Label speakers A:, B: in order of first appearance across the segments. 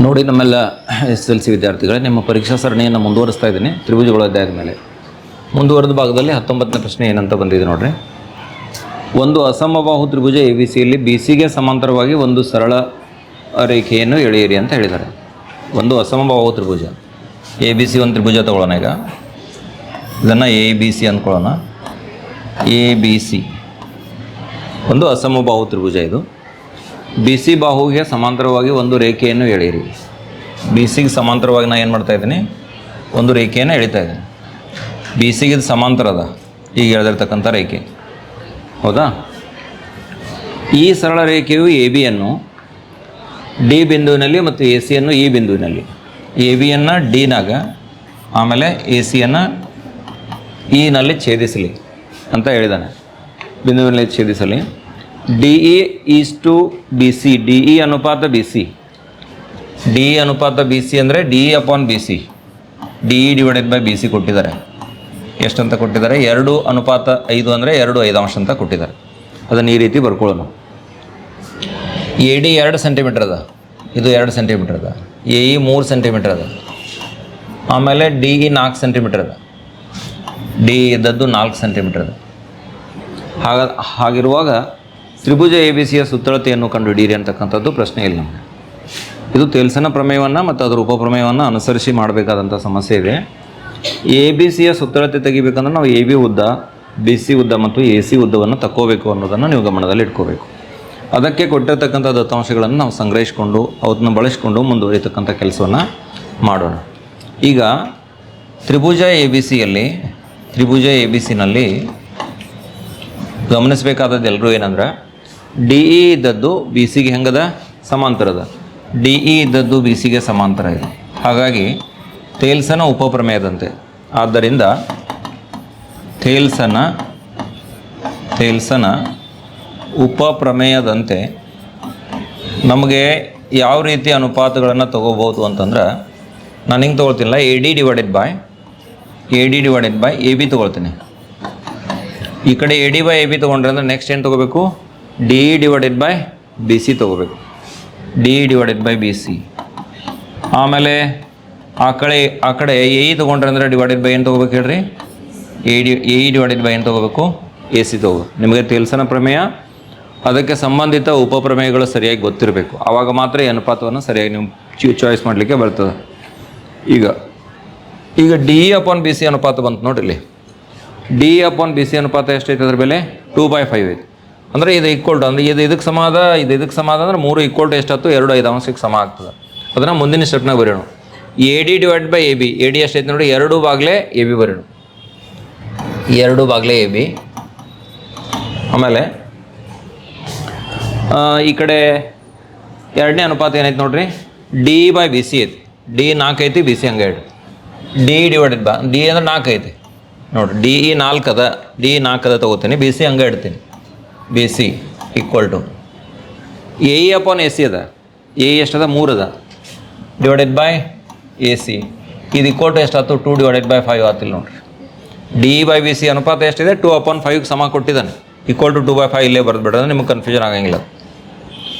A: ನೋಡಿ ನಮ್ಮೆಲ್ಲ S L C ವಿದ್ಯಾರ್ಥಿಗಳೇ, ನಿಮ್ಮ ಪರೀಕ್ಷಾ ಸರಣಿಯನ್ನು ಮುಂದುವರಿಸ್ತಾ ಇದ್ದೀನಿ. ತ್ರಿಭುಜಗಳ ಅಧ್ಯಾಯದ ಮೇಲೆ. ಮುಂದುವರೆದ ಭಾಗದಲ್ಲಿ ಹತ್ತೊಂಬತ್ತನೇ ಪ್ರಶ್ನೆ ಏನಂತ ಬಂದಿದೆ ನೋಡ್ರಿ. ಒಂದು ಅಸಮಬಾಹು ತ್ರಿಭುಜ ಎ ಬಿ ಸಿಯಲ್ಲಿ ಬಿ ಸಿಗೆ ಸಮಾಂತರವಾಗಿ ಒಂದು ಸರಳ ರೇಖೆಯನ್ನು ಎಳೆಯಿರಿ ಅಂತ ಹೇಳಿದ್ದಾರೆ. ಒಂದು ಅಸಮಬಾಹು ತ್ರಿಭುಜ. ಎ ಬಿ ಸಿ ಒಂದು ತ್ರಿಭುಜ ತಗೊಳ್ಳೋಣ ಈಗ. ಇದನ್ನು ಎ ಬಿ ಸಿ ಅಂದ್ಕೊಳ್ಳೋಣ. ಎ ಬಿ ಸಿ ಒಂದು ಅಸಮಬಾಹು ತ್ರಿಭುಜ ಇದು. ಬಿ ಸಿ ಬಾಹುಗೆ ಸಮಾಂತರವಾಗಿ ಒಂದು ರೇಖೆಯನ್ನು ಎಳೆಯಿರಿ. ಬಿ ಸಿಗೆ ಸಮಾಂತರವಾಗಿ ನಾನು ಏನು ಮಾಡ್ತಾ ಇದ್ದೀನಿ? ಒಂದು ರೇಖೆಯನ್ನು ಎಳಿತಾ ಇದ್ದೀನಿ. ಬಿ ಸಿಗೆ ಇದು ಸಮಾಂತರ ಅದ. ಈಗ ಎಳೆದಿರ್ತಕ್ಕಂಥ ರೇಖೆ. ಹೌದಾ? ಈ ಸರಳ ರೇಖೆಯು ಎ ಬಿಯನ್ನು ಡಿ ಬಿಂದುವಿನಲ್ಲಿ ಮತ್ತು ಎ ಸಿಯನ್ನು ಈ ಬಿಂದುವಿನಲ್ಲಿ. ಎ ಬಿಯನ್ನು ಡಿನಾಗ ಆಮೇಲೆ ಎ ಸಿಯನ್ನು ಇನಲ್ಲಿ ಛೇದಿಸಲಿ ಅಂತ ಹೇಳಿದ್ದಾನೆ ಬಿಂದುವಿನಲ್ಲಿ ಛೇದಿಸಲಿ. D E is to B C, D E ಅನುಪಾತ ಬಿ ಸಿ. ಡಿ ಇ ಅನುಪಾತ ಬಿ ಸಿ ಅಂದರೆ D E upon B C. D E divided by B C ಕೊಟ್ಟಿದ್ದಾರೆ. ಎಷ್ಟಂತ ಕೊಟ್ಟಿದ್ದಾರೆ? ಎರಡು ಅನುಪಾತ ಐದು ಅಂದರೆ ಎರಡು ಐದಾಂಶ ಅಂತ ಕೊಟ್ಟಿದ್ದಾರೆ. ಅದನ್ನು ಈ ರೀತಿ ಬರ್ಕೊಳ್ಳೋಣ. ಎ ಡಿ ಎರಡು ಸೆಂಟಿಮೀಟ್ರ್ ಅದ. ಇದು ಎರಡು ಸೆಂಟಿಮೀಟ್ರ್ ಅದ. ಎ ಇ ಮೂರು ಸೆಂಟಿಮೀಟ್ರ್ ಅದ. ಆಮೇಲೆ ಡಿ ಇ ನಾಲ್ಕು ಸೆಂಟಿಮೀಟ್ರ್ ಅದ. ಡಿ ಇದ್ದದ್ದು ನಾಲ್ಕು ಸೆಂಟಿಮೀಟ್ರ್ ಅದ. ಹಾಗ ಹಾಗಿರುವಾಗ ತ್ರಿಭುಜ ಎ ಬಿ ಸಿಯ ಸುತ್ತಳತೆಯನ್ನು ಕಂಡುಹಿಡಿಯಿರಿ ಅಂತಕ್ಕಂಥದ್ದು ಪ್ರಶ್ನೆ ಇಲ್ಲ. ನಮಗೆ ಇದು ತೇಲ್ಸನ ಪ್ರಮೇಯವನ್ನು ಮತ್ತು ಅದರ ಉಪಪ್ರಮೇಯವನ್ನು ಅನುಸರಿಸಿ ಮಾಡಬೇಕಾದಂಥ ಸಮಸ್ಯೆ ಇದೆ. ಎ ಬಿ ಸಿಯ ಸುತ್ತಳತೆ ತೆಗಿಬೇಕಂದ್ರೆ ನಾವು ಎ ಬಿ ಉದ್ದ ಬಿ ಸಿ ಉದ್ದ ಮತ್ತು ಎ ಸಿ ಉದ್ದವನ್ನು ತಕ್ಕೋಬೇಕು ಅನ್ನೋದನ್ನು ನೀವು ಗಮನದಲ್ಲಿ ಇಟ್ಕೋಬೇಕು. ಅದಕ್ಕೆ ಕೊಟ್ಟಿರ್ತಕ್ಕಂಥ ದತ್ತಾಂಶಗಳನ್ನು ನಾವು ಸಂಗ್ರಹಿಸಿಕೊಂಡು ಅವನ್ನ ಬಳಸಿಕೊಂಡು ಮುಂದುವರಿತಕ್ಕಂಥ ಕೆಲಸವನ್ನು ಮಾಡೋಣ. ಈಗ ತ್ರಿಭುಜ ಎ ಬಿ ಸಿಯಲ್ಲಿ ತ್ರಿಭುಜ ಎ ಬಿ ಸಿನಲ್ಲಿ ಗಮನಿಸಬೇಕಾದದ್ದು ಎಲ್ಲರೂ ಏನಂದ್ರೆ ಡಿ ಇ ಇದ್ದದ್ದು ಬಿ ಸಿಗೆ ಹೆಂಗದ? ಸಮಾಂತರದ. ಡಿ ಇ ಇದ್ದದ್ದು ಬಿ ಸಿಗೆ ಸಮಾಂತರ ಇದೆ. ಹಾಗಾಗಿ ತೇಲ್ಸನ ಉಪಪ್ರಮೇಯದಂತೆ. ಆದ್ದರಿಂದ ತೇಲ್ಸನ ತೇಲ್ಸನ ಉಪಪ್ರಮೇಯದಂತೆ ನಮಗೆ ಯಾವ ರೀತಿ ಅನುಪಾತಗಳನ್ನು ತಗೋಬೋದು ಅಂತಂದ್ರೆ, ನಾನು ಹಿಂಗೆ ತೊಗೊಳ್ತೀನಿಲ್ಲ A D divided by A D divided by A B ತೊಗೊಳ್ತೀನಿ. ಈ ಕಡೆ A D by A B ತೊಗೊಂಡ್ರೆ ಅಂದರೆ ನೆಕ್ಸ್ಟ್ ಏನು ತೊಗೋಬೇಕು? D divided by B C ತೊಗೋಬೇಕು. D divided by B C ಆಮೇಲೆ ಆ ಕಡೆ ಆ ಕಡೆ ಎ ಇ ತೊಗೊಂಡ್ರೆ ಅಂದರೆ ಡಿವೈಡೆಡ್ ಬೈ ಏನು ತೊಗೋಬೇಕು ಹೇಳ್ರಿ. A D A divided by ಏನು ತೊಗೋಬೇಕು ಎ ಸಿ ತೊಗೋ ನಿಮಗೆ ತಿಲ್ಸನ ಪ್ರಮೇಯ? ಅದಕ್ಕೆ ಸಂಬಂಧಿತ ಉಪಪ್ರಮೇಯಗಳು ಸರಿಯಾಗಿ ಗೊತ್ತಿರಬೇಕು. ಆವಾಗ ಮಾತ್ರ ಈ ಅನುಪಾತವನ್ನು ಸರಿಯಾಗಿ ನೀವು ಚಾಯ್ಸ್ ಮಾಡಲಿಕ್ಕೆ ಬರ್ತದೆ. ಈಗ ಈಗ ಡಿ ಅಪಾನ್ ಬಿ ಸಿ ಅನುಪಾತ ಬಂತು ನೋಡಿರಿ ಡಿ ಅಪಾನ್ ಬಿ ಸಿ ಅನುಪಾತ ಎಷ್ಟೈತೆ ಅದ್ರ ಬೆಲೆ? ಟೂ ಬೈ ಫೈವ್ ಐತೆ. ಅಂದರೆ ಇದು ಈಕ್ವಲ್ ಟು ಅಂದರೆ ಇದು ಇದಕ್ಕೆ ಸಮಾದ, ಇದು ಇದಕ್ಕೆ ಸಮಾದ ಅಂದರೆ ಮೂರು ಈಕ್ವಲ್ ಟು ಎಷ್ಟಾಯ್ತು ಎರಡು ಐದು ಅಂಶಕ್ಕೆ ಸಮ ಆಗ್ತದೆ. ಅದನ್ನು ಮುಂದಿನ ಸ್ಟೆಪ್ನಾಗ ಬರೆಯೋಣ. A D divide by A B A D ಎಷ್ಟೈತೆ ನೋಡಿ? ಎರಡು ಬಾಗ್ಲೆ ಎ ಬಿ ಬರೆಯೋಣ. ಎರಡು ಬಾಗ್ಲೆ ಎ ಬಿ ಆಮೇಲೆ ಈ ಕಡೆ ಎರಡನೇ ಅನುಪಾತ ಏನೈತೆ ನೋಡ್ರಿ? ಡಿ ಬೈ ಬಿ ಸಿ ಐತಿ. ಡಿ ನಾಲ್ಕು ಐತಿ ಬಿ ಸಿ ಹಂಗೆ ಇಡು ಡಿ ಡಿವೈಡೆಡ್ ಬಾ ಡಿ ಅಂದ್ರೆ ನಾಲ್ಕು ಐತಿ. ನೋಡಿ ಡಿ ಇ ನಾಲ್ಕು ಅದ ಡಿ ನಾಲ್ಕು ಅದ ತೊಗೋತೀನಿ ಬಿ ಸಿ ಹಂಗೆ ಇಡ್ತೀನಿ. B, C equal to A E upon A C ಅದ. ಎ ಎಷ್ಟದ? ಮೂರು ಅದ ಡಿವೈಡೆಡ್ ಬೈ ಎ ಸಿ ಇದು ಈಕ್ವಲ್ ಟು ಎಷ್ಟಾಯ್ತು ಟು ಡಿವೈಡೆಡ್ ಬೈ ಫೈವ್ ಆತಿಲ್ಲ ನೋಡ್ರಿ. ಡಿ ಬೈ ಬಿ ಸಿ ಅನುಪಾತ ಎಷ್ಟಿದೆ? ಟು ಅಪಾನ್ ಫೈವ್ಗೆ ಸಮ ಕೊಟ್ಟಿದ್ದಾನೆ. Equal to two by five ಇಲ್ಲೇ ಬರೆದು ಬಿಡೋದು, ನಿಮಗೆ ಕನ್ಫ್ಯೂಷನ್ ಆಗಂಗಿಲ್ಲ.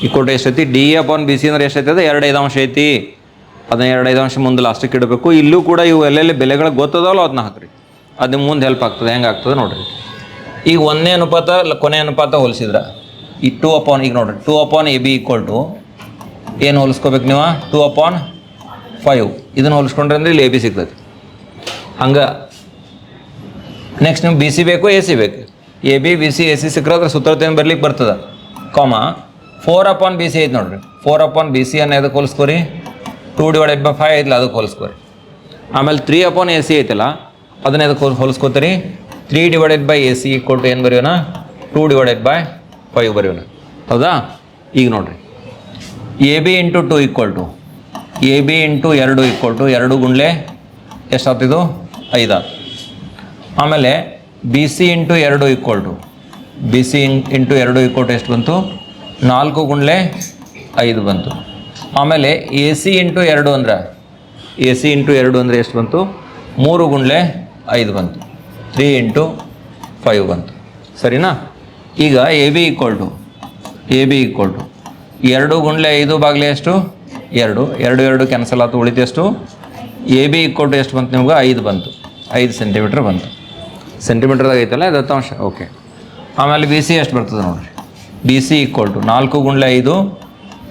A: ಈಕ್ವಲ್ ಟು ಎಷ್ಟೈತಿ? ಡಿ ಅಪಾನ್ ಬಿ ಸಿ ಅಂದ್ರೆ ಎಷ್ಟೈತೆ? ಎರಡು ಐದಾಂಶ ಐತಿ. ಅದನ್ನ ಎರಡು ಐದಾಂಶ ಮುಂದೆ ಲಾಸ್ಟಿಗೆ ಇಡಬೇಕು. ಇಲ್ಲೂ ಕೂಡ ಇವು ಎಲ್ಲೆಲ್ಲಿ ಬೆಲೆಗಳು ಗೊತ್ತದಲ್ಲ ಅದನ್ನ ಹಾಕ್ರಿ. ಅದು ಮುಂದೆ ಹೆಲ್ಪ್ ಆಗ್ತದೆ. ಹೆಂಗೆ ಆಗ್ತದೆ ನೋಡ್ರಿ. ಈಗ ಒಂದನೇ ಅನುಪಾತ ಕೊನೆ ಅನುಪಾತ ಹೋಲಿಸಿದ್ರ. ಈ ಟೂ ಅಪಾನ್ ಈಗ ನೋಡ್ರಿ two upon A B equal to ಏನು ಹೋಲಿಸ್ಕೋಬೇಕು ನೀವು? ಟೂ ಅಪಾನ್ ಫೈವ್ ಇದನ್ನು ಹೋಲಿಸ್ಕೊಂಡ್ರೆ ಅಂದ್ರೆ ಇಲ್ಲಿ ಎ ಬಿ ಸಿಗ್ತೈತಿ ಹಂಗೆ. ನೆಕ್ಸ್ಟ್ ನಿಮ್ಗೆ ಬಿ ಸಿ ಬೇಕು ಎ ಸಿ ಬೇಕು. A B B C A C ಸಿಕ್ಕರೆ ಅದ್ರ ಸುತ್ತಿನ ಬರ್ಲಿಕ್ಕೆ ಬರ್ತದೆ. Comma four upon B C ಐತೆ ನೋಡ್ರಿ. ಫೋರ್ ಅಪಾನ್ ಬಿ ಸಿ ಅನ್ನ ಎದಕ್ಕೆ ಹೋಲಿಸ್ಕೋರಿ? ಟೂ ಡಿವೈಡೆಡ್ ಬೈ ಫೈವ್ ಐತಿಲ್ಲ ಅದಕ್ಕೆ ಹೋಲಿಸ್ಕೋರಿ. ಆಮೇಲೆ ತ್ರೀ ಅಪಾನ್ ಎ ಸಿ ಐತಲ್ಲ, ಅದನ್ನ ಎದಕ್ಕೆ ಹೋಲ್ ಹೋಲಿಸ್ಕೋತೀರಿ? Three divided by A C equal to ಏನು ಬರೆಯೋಣ? ಟೂ ಡಿವೈಡೆಡ್ ಬೈ ಫೈವ್ ಬರೆಯೋಣ. ಹೌದಾ? ಈಗ ನೋಡಿರಿ. A B into two equal to A B into ಎರಡು ಈಕ್ವಲ್ ಟು ಎರಡು ಗುಂಡ್ಲೆ ಎಷ್ಟಾಗ್ತಿದು? ಐದಾತು ಆಮೇಲೆ ಬಿ ಸಿ ಇಂಟು ಎರಡು equal to B C into ಎರಡು ಈಕ್ವಲ್ ಟು ಎಷ್ಟು ಬಂತು? ನಾಲ್ಕು ಗುಂಡ್ಲೆ ಐದು ಬಂತು. ಆಮೇಲೆ ಎ ಸಿ ಇಂಟು ಎರಡು ಅಂದ್ರೆ ಎ ಸಿ ಇಂಟು ಎರಡು ಅಂದರೆ ಎಷ್ಟು ಬಂತು? ಮೂರು ಗುಂಡ್ಲೆ ಐದು ಬಂತು. ತ್ರೀ ಇಂಟು ಫೈವ್ ಬಂತು. ಸರಿನಾ? ಈಗ A B equal to A B equal to. ಎರಡು ಗುಂಡ್ಲೆ ಐದು ಬಾಗಿಲೆ ಎಷ್ಟು? ಎರಡು. ಎರಡು ಎರಡು ಕ್ಯಾನ್ಸಲ್ ಆಯ್ತು ಉಳಿತು ಎಷ್ಟು? ಎ ಬಿ ಇಕ್ಕೊಟ್ಟು ಎಷ್ಟು ಬಂತು ನಿಮ್ಗೆ? ಐದು ಬಂತು. ಐದು ಸೆಂಟಿಮೀಟ್ರ್ ಬಂತು. ಸೆಂಟಿಮೀಟ್ರ್ದಾಗ ಐತಲ್ಲ ದತ್ತಾಂಶ ಓಕೆ. ಆಮೇಲೆ ಬಿ ಸಿ ಎಷ್ಟು ಬರ್ತದೆ ನೋಡಿರಿ. B C equal to. ನಾಲ್ಕು ಗುಂಡ್ಲೆ ಐದು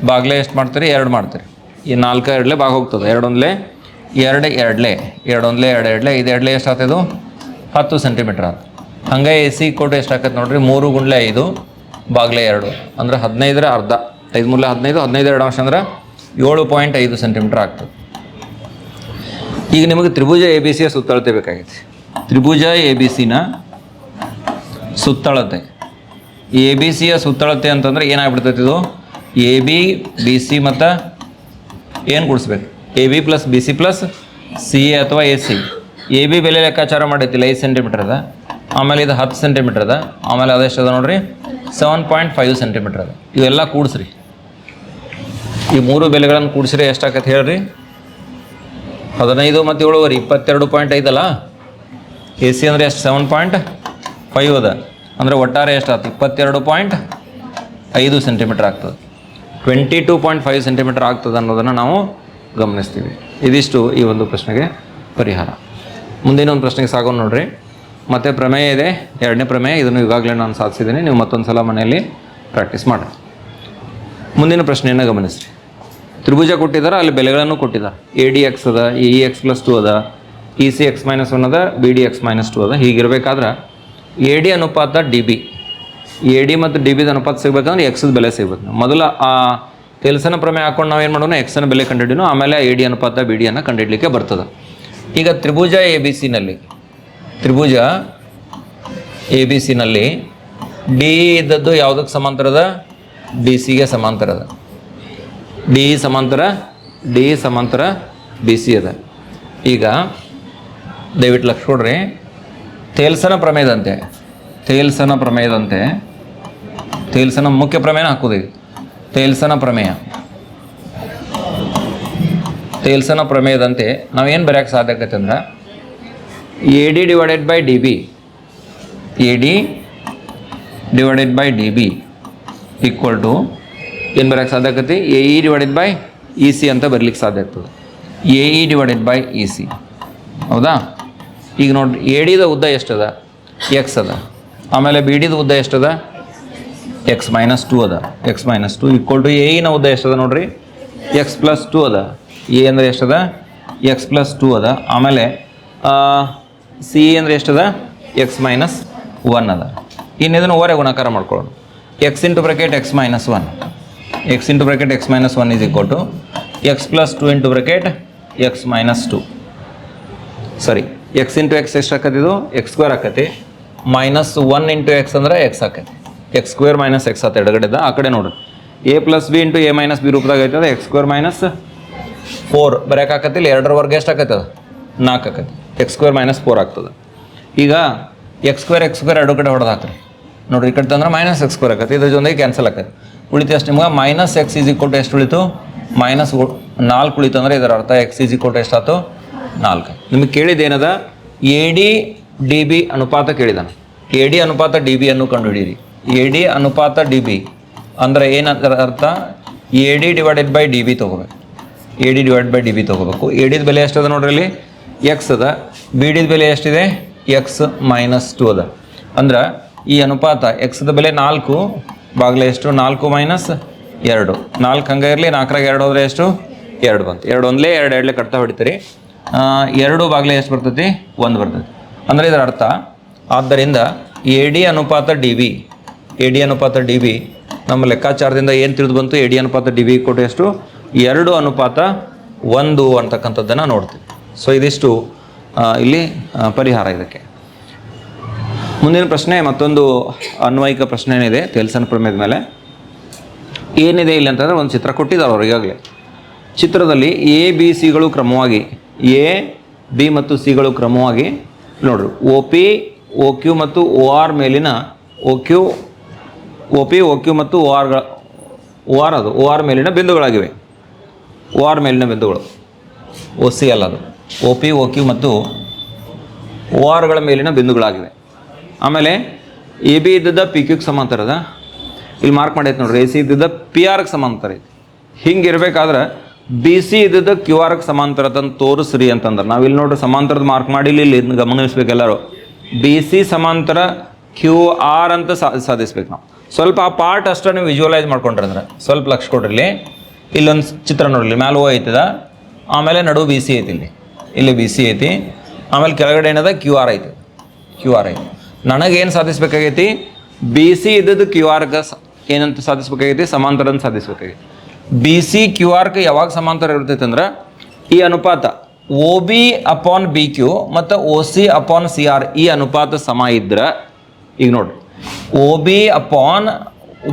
A: ಬಾಗಿಲೆ ಎಷ್ಟು ಮಾಡ್ತೀರಿ? ಎರಡು ಮಾಡ್ತೀರಿ. ಈ ನಾಲ್ಕು ಎರಡಲೆ ಬಾಗ ಹೋಗ್ತದೆ. ಎರಡೊಂದ್ಲೆ ಎರಡು ಎರಡಲೆ. ಎರಡೊಂದ್ಲೆ ಎರಡು ಎರಡಲೆ ಇದು ಎರಡಲೆ ಎಷ್ಟು ಆಗ್ತದು ಹತ್ತು ಸೆಂಟಿಮೀಟ್ರ್ ಅಂತ ಹಂಗೆ ಎ ಸಿ ಕೋಟ್ ಎಷ್ಟು ಆಕತ್ತೆ ನೋಡ್ರಿ? ಮೂರು ಗುಂಡ್ಲೆ ಐದು, ಬಾಗ್ಲೆ ಎರಡು. ಅಂದ್ರೆ ಹದಿನೈದರ ಅರ್ಧ. ಐದು ಮೂಲ ಹದಿನೈದು ಹದಿನೈದು ಎರಡು ಅಂಶ ಅಂದ್ರೆ ಏಳು ಪಾಯಿಂಟ್ ಐದು ಸೆಂಟಿಮೀಟ್ರ್ ಆಗ್ತದೆ. ಈಗ ನಿಮಗೆ ತ್ರಿಭುಜ ಎ ಬಿ ಸಿಯ ಸುತ್ತಳತೆ ಬೇಕಾಗಿತ್ತು. ತ್ರಿಭುಜ ಎ ಬಿ ಸಿನ ಸುತ್ತಳತೆ. ಎ ಬಿ ಸಿಯ ಸುತ್ತಳತೆ ಅಂತಂದ್ರೆ ಏನಾಗ್ಬಿಡ್ತೈತಿ ಇದು? ಎ ಬಿ ಬಿ ಸಿ ಮತ್ತು ಏನು ಕೂಡಿಸ್ಬೇಕು A B plus B C plus C A ಅಥವಾ ಎ ಸಿ ಎ ಬಿ ಬೆಲೆ ಲೆಕ್ಕಾಚಾರ ಮಾಡೈತಿಲ್ಲ ಐದು ಸೆಂಟಿಮೀಟ್ರ್ ಅದ ಆಮೇಲೆ ಇದು ಹತ್ತು ಸೆಂಟಿಮೀಟ್ರ್ ಅದ ಆಮೇಲೆ ಅದೆಷ್ಟು ಅದ ನೋಡ್ರಿ? ಸೆವೆನ್ ಪಾಯಿಂಟ್ ಫೈವ್ ಸೆಂಟಿಮೀಟ್ರ್ ಅದ ಇವೆಲ್ಲ ಕೂಡಿಸ್ರಿ. ಈ ಮೂರು ಬೆಲೆಗಳನ್ನು ಕೂಡಿಸ್ರಿ ಎಷ್ಟಾಗತ್ತೆ ಹೇಳ್ರಿ? ಹದಿನೈದು ಮತ್ತು ಏಳುವರೆ, ಇಪ್ಪತ್ತೆರಡು ಪಾಯಿಂಟ್ ಐದಲ್ಲ ಎ ಸಿ ಅಂದರೆ ಎಷ್ಟು? ಸೆವೆನ್ ಪಾಯಿಂಟ್ ಫೈವ್ ಅದ. ಅಂದರೆ ಒಟ್ಟಾರೆ ಎಷ್ಟು ಆಯ್ತು ಇಪ್ಪತ್ತೆರಡು ಪಾಯಿಂಟ್ ಐದು ಸೆಂಟಿಮೀಟ್ರ್ ಆಗ್ತದೆ. Twenty two point five centimetre ಆಗ್ತದೆ ಅನ್ನೋದನ್ನು ನಾವು ಗಮನಿಸ್ತೀವಿ. ಇದಿಷ್ಟು ಈ ಒಂದು ಪ್ರಶ್ನೆಗೆ ಪರಿಹಾರ. ಮುಂದಿನ ಒಂದು ಪ್ರಶ್ನೆಗೆ ಸಾಗೋಣ ನೋಡ್ರಿ. ಮತ್ತೆ ಪ್ರಮೇಯ ಇದೆ. ಎರಡನೇ ಪ್ರಮೇಯ, ಇದನ್ನು ಈಗಾಗಲೇ ನಾನು ಸಾಧಿಸಿದ್ದೀನಿ. ನೀವು ಮತ್ತೊಂದು ಸಲ ಮನೆಯಲ್ಲಿ ಪ್ರಾಕ್ಟೀಸ್ ಮಾಡಿ. ಮುಂದಿನ ಪ್ರಶ್ನೆಯನ್ನು ಗಮನಿಸಿ ತ್ರಿಭುಜ ಕೊಟ್ಟಿದ್ದಾರೆ ಅಲ್ಲಿ ಬೆಲೆಗಳನ್ನು ಕೊಟ್ಟಿದ್ದಾರೆ ಎ ಡಿ ಎಕ್ಸ್ ಅದ ಇ ಎಕ್ಸ್ ಪ್ಲಸ್ ಟು ಅದ E C x minus one ಅದ B D x minus two ಅದ. ಹೀಗಿರಬೇಕಾದ್ರೆ ಎ ಡಿ ಅನುಪಾತ ಡಿ ಬಿ ಎ ಡಿ ಮತ್ತು ಡಿ ಬಿದ ಅನುಪಾತ ಸಿಗಬೇಕಂದ್ರೆ ಎಕ್ಸದ ಬೆಲೆ ಸಿಗಬೇಕು. ನಾವು ಮೊದಲ ಆ ಕೆಲಸನ ಪ್ರಮೇಯ ಹಾಕೊಂಡು ನಾವು ಏನು ಮಾಡೋಣ ಎಕ್ಸನ ಬೆಲೆ ಕಂಡುಹಿಡಿಯೋಣ. ಆಮೇಲೆ ಎ ಡಿ ಅನುಪಾತ ಬಿ ಡಿಯನ್ನು ಕಂಡುಹಿಡಲಿಕ್ಕೆ ಬರ್ತದೆ. ಈಗ ತ್ರಿಭುಜ ಎ ಬಿ ಸಿನಲ್ಲಿ ತ್ರಿಭುಜ ಎ ಬಿ ಸಿನಲ್ಲಿ ಡಿ ಇದ್ದದ್ದು ಯಾವುದಕ್ಕೆ ಸಮಾಂತರದ? ಡಿ ಸಿಗೆ ಸಮಾಂತರದ. ಡಿ ಸಮಾಂತರ ಡಿ ಸಮಾಂತರ ಬಿ ಸಿ ಅದ. ಈಗ ದಯವಿಟ್ಟು ಲಕ್ಷ ಕೊಡ್ರಿ. ತೇಲ್ಸನ ಪ್ರಮೇಯದಂತೆ ತೇಲ್ಸನ ಪ್ರಮೇಯದಂತೆ, ತೇಲ್ಸನ ಮುಖ್ಯ ಪ್ರಮೇಯನ ಹಾಕೋದು ತೇಲ್ಸನ ಪ್ರಮೇಯ. ತೇಲ್ಸನ ಪ್ರಮೇಯದಂತೆ ಏನು ಬರೆಯೋಕ್ಕೆ ಸಾಧ್ಯ ಆಗತ್ತೆ ಅಂದ್ರೆ A D divided by D B A D divided by D B equal to ಏನು ಬರೋಕ್ಕೆ ಸಾಧ್ಯ ಆಗತ್ತೆ A E divided by E C ಅಂತ ಬರಲಿಕ್ಕೆ ಸಾಧ್ಯ ಆಗ್ತದೆ. A E divided by E C ಹೌದಾ? ಈಗ ನೋಡ್ರಿ ಎ ಡಿದ ಉದ್ದ ಎಷ್ಟದ? ಎಕ್ಸ್ ಅದ. ಆಮೇಲೆ ಬಿ ಡಿದ ಉದ್ದ ಎಷ್ಟದ? ಎಕ್ಸ್ ಮೈನಸ್ ಟು ಅದ. X minus two equal to A ಇನ ಉದ್ದ ಎಷ್ಟದ ನೋಡ್ರಿ? ಎಕ್ಸ್ ಪ್ಲಸ್ ಟು ಅದ. ಎ ಅಂದರೆ ಎಷ್ಟದ? ಎಕ್ಸ್ ಪ್ಲಸ್ ಟು ಅದ. ಆಮೇಲೆ ಸಿ ಅಂದರೆ ಎಷ್ಟದ? ಎಕ್ಸ್ ಮೈನಸ್ ಒನ್ ಅದ. ಇನ್ನು ಇದನ್ನು ಓರೆ ಗುಣಾಕಾರ ಮಾಡ್ಕೊಳ್ಳೋಣ. X into bracket x minus one x into bracket x minus one is equal to x plus two into bracket x minus two ಸರಿ ಎಕ್ಸ್ ಇಂಟು ಎಕ್ಸ್ ಎಷ್ಟು ಆಕತಿದು ಎಕ್ಸ್ ಸ್ಕ್ವೇರ್ ಆಕತಿ. ಮೈನಸ್ ಒನ್ ಇಂಟು ಎಕ್ಸ್ ಅಂದ್ರೆ x ಆಕತಿ. X square minus x ಆತ ಎಡಗಡೆದ. ಆ ಕಡೆ ನೋಡ್ರಿ A plus B into A minus B ರೂಪದಾಗ ಐತದ? ಎಕ್ಸ್ ಸ್ಕ್ವೇರ್ ಮೈನಸ್ ಫೋರ್ ಬರೆಯಕ್ಕೆ ಆಕತಿಲ್ಲ ಎರಡರ ವರ್ಗ ಎಷ್ಟು ಆಕತಿ ಅದು? ನಾಲ್ಕು ಆಕತಿ ಎಕ್ಸ್ ಸ್ಕ್ವೇರ್ ಮೈನಸ್ ಫೋರ್ ಆಗ್ತದೆ. ಈಗ ಎಕ್ಸ್ ಸ್ಕ್ವೇರ್ ಎಕ್ಸ್ ಸ್ಕ್ವೇರ್ ಎರಡು ಕಡೆ ಹೊಡೆದು ಹಾಕ್ರಿ ನೋಡ್ರಿ, ಈ ಕಡೆ ತಂದ್ರೆ ಮೈನಸ್ ಎಕ್ಸ್ ಸ್ಕ್ವೇರ್ ಆಗತ್ತೆ ಇದ್ರ ಜೊತೆಗೆ ಕ್ಯಾನ್ಸಲ್ ಆಗತ್ತೆ ಉಳಿತು ಎಷ್ಟು ನಿಮ್ಗೆ minus x is equal to ಎಷ್ಟು ಉಳಿತು? ಮೈನಸ್ ನಾಲ್ಕು ಉಳಿತು ಅಂದ್ರೆ ಇದರ ಅರ್ಥ ಎಕ್ಸ್ ಈಸ್ ಇಕ್ವಲ್ ಟು ಎಷ್ಟಾಯ್ತು ನಾಲ್ಕು. ನಿಮಗೆ ಕೇಳಿದ್ದೇನದ? ಎ ಡಿ ಡಿ ಬಿ ಅನುಪಾತ ಕೇಳಿದಾನೆ. ಎ ಡಿ ಅನುಪಾತ ಡಿ ಬಿ ಅನ್ನು ಕಂಡುಹಿಡಿಯಿರಿ. ಎ ಡಿ ಅನುಪಾತ ಡಿ ಬಿ ಅಂದರೆ ಏನಂತ ಅರ್ಥ? A D divided by D B ತೊಗೋಬೇಕು. A D divide by D B ತೊಗೋಬೇಕು. ಎ ಡಿದ ಬೆಲೆ ಎಷ್ಟದ ನೋಡ್ರಿ ಇಲ್ಲಿ? ಎಕ್ಸ್ ಅದ. ಬಿ ಡಿದ ಬೆಲೆ ಎಷ್ಟಿದೆ? ಎಕ್ಸ್ ಮೈನಸ್ ಟು ಅದ. ಅಂದ್ರೆ ಈ ಅನುಪಾತ ಎಕ್ಸ್ದ ಬೆಲೆ ನಾಲ್ಕು, ಬಾಗಿಲ ಎಷ್ಟು? ನಾಲ್ಕು ಮೈನಸ್ ಎರಡು. ನಾಲ್ಕು ಹಂಗೆ ಇರಲಿ, ನಾಲ್ಕರಾಗ ಎರಡು ಹೋದ್ರೆ ಎಷ್ಟು? ಎರಡು ಬಂತು. ಎರಡು ಒಂದ್ಲೇ, ಎರಡು ಎರಡಲೇ ಕಟ್ತಾ ಹೊಡಿತೀರಿ. ಎರಡು ಬಾಗ್ಲೆ ಎಷ್ಟು ಬರ್ತೈತಿ? ಒಂದು ಬರ್ತೈತಿ. ಅಂದರೆ ಇದರ ಅರ್ಥ, ಆದ್ದರಿಂದ ಎ ಡಿ ಅನುಪಾತ ಡಿ ಬಿ ಎ ಡಿ ಅನುಪಾತ ಡಿ ಬಿ ನಮ್ಮ ಲೆಕ್ಕಾಚಾರದಿಂದ ಏನು ತಿಳಿದು ಬಂತು? ಎ ಡಿ ಅನುಪಾತ ಡಿ ಬಿ ಕೊಟ್ಟು ಎಷ್ಟು? ಎರಡು ಅನುಪಾತ ಒಂದು ಅಂತಕ್ಕಂಥದ್ದನ್ನು ನೋಡ್ತೀವಿ. ಸೊ ಇದಿಷ್ಟು ಇಲ್ಲಿ ಪರಿಹಾರ ಇದಕ್ಕೆ. ಮುಂದಿನ ಪ್ರಶ್ನೆ, ಮತ್ತೊಂದು ಅನ್ವಯಿಕ ಪ್ರಶ್ನೆ ಏನಿದೆ, ತೆಲ್ಸನ್ ಪ್ರಮೇದ ಮೇಲೆ. ಏನಿದೆ ಇಲ್ಲಿ ಅಂತಂದರೆ ಒಂದು ಚಿತ್ರ ಕೊಟ್ಟಿದ್ದಾರೆ ಅವ್ರು ಈಗಾಗಲೇ. ಚಿತ್ರದಲ್ಲಿ ಎ, ಬಿ, ಸಿಗಳು ಕ್ರಮವಾಗಿ, ಎ, ಬಿ ಮತ್ತು ಸಿಗಳು ಕ್ರಮವಾಗಿ, ನೋಡ್ರಿ, ಒ, ಪಿ, ಒ, ಕ್ಯೂ ಮತ್ತು ಒ, ಆರ್ ಮೇಲಿನ O, Q, O, P, O, Q ಮತ್ತು ಒ ಆರ್ಗಳ ಒ, ಆರ್ ಅದು, ಒ, ಆರ್ ಮೇಲಿನ ಬಿಂದುಗಳಾಗಿವೆ. ಆರ್ ಮೇಲಿನ ಬಿಂದುಗಳು ಒ ಸಿ ಅಲ್ಲ ಅದು. ಒ ಪಿ ಒ ಕ್ಯೂ ಮತ್ತು ಒ ಆರ್ಗಳ ಮೇಲಿನ ಬಿಂದುಗಳಾಗಿವೆ. ಆಮೇಲೆ ಎ, ಬಿ ಇದ್ದದ ಪಿ ಕ್ಯೂಗೆ ಸಮಾಂತರ ಅದ. ಇಲ್ಲಿ ಮಾರ್ಕ್ ಮಾಡೈತೆ ನೋಡ್ರಿ, ಎ, ಸಿ ಇದ್ದದ ಪಿ ಆರ್ಗೆ ಸಮಾಂತರ ಐತಿ. ಹಿಂಗೆ ಇರಬೇಕಾದ್ರೆ ಬಿ, ಸಿ ಇದ್ದದ ಕ್ಯೂ ಆರ್ಗೆ ಸಮಾಂತರ ತೋರಿಸ್ರಿ ಅಂತಂದ್ರೆ, ನಾವು ಇಲ್ಲಿ ನೋಡ್ರಿ ಸಮಾಂತರದ ಮಾರ್ಕ್ ಮಾಡಿ ಇಲ್ಲಿ ಇಲ್ಲಿ ಗಮನಿಸ್ಬೇಕು ಎಲ್ಲರೂ. ಬಿ, ಸಿ ಸಮಾಂತರ, ಕ್ಯೂ, ಆರ್ ಅಂತ ಸಾಧಿಸ್ಬೇಕು ನಾವು. ಸ್ವಲ್ಪ ಆ ಪಾರ್ಟ್ ಅಷ್ಟೇ ನೀವು ವಿಜುವಲೈಸ್ ಮಾಡ್ಕೊಂಡ್ರೆ ಅಂದ್ರೆ ಸ್ವಲ್ಪ ಲಕ್ಷ ಕೊಡ್ರಿ ಇಲ್ಲೊಂದು ಚಿತ್ರ ನೋಡಲಿ, ಮ್ಯಾಲೆ ಓ ಐತದ, ಆಮೇಲೆ ನಡು ಬಿ ಸಿ ಐತಿ ಇಲ್ಲಿ. ಇಲ್ಲಿ ಬಿ ಸಿ ಐತಿ, ಆಮೇಲೆ ಕೆಳಗಡೆ ಏನದ ಕ್ಯೂ ಆರ್ ಐತಿ. ಕ್ಯೂ ಆರ್ ಐತಿ. ನನಗೇನು ಸಾಧಿಸ್ಬೇಕಾಗೈತಿ? ಬಿ ಸಿ ಇದ್ದದ್ದು ಕ್ಯೂ ಆರ್ಗೆ ಏನಂತ ಸಾಧಿಸ್ಬೇಕಾಗೈತಿ? ಸಮಾಂತರ ಸಾಧಿಸ್ಬೇಕಾಗೈತಿ. ಬಿ ಸಿ ಕ್ಯೂ ಆರ್ಗೆ ಯಾವಾಗ ಸಮಾಂತರ ಇರ್ತೈತೆ ಅಂದ್ರೆ, ಈ ಅನುಪಾತ O B upon B Q ಮತ್ತು O C upon C R ಈ ಅನುಪಾತ ಸಮ ಇದ್ರೆ, ಈಗ ನೋಡ್ರಿ. ಒ ಬಿ ಅಪಾನ್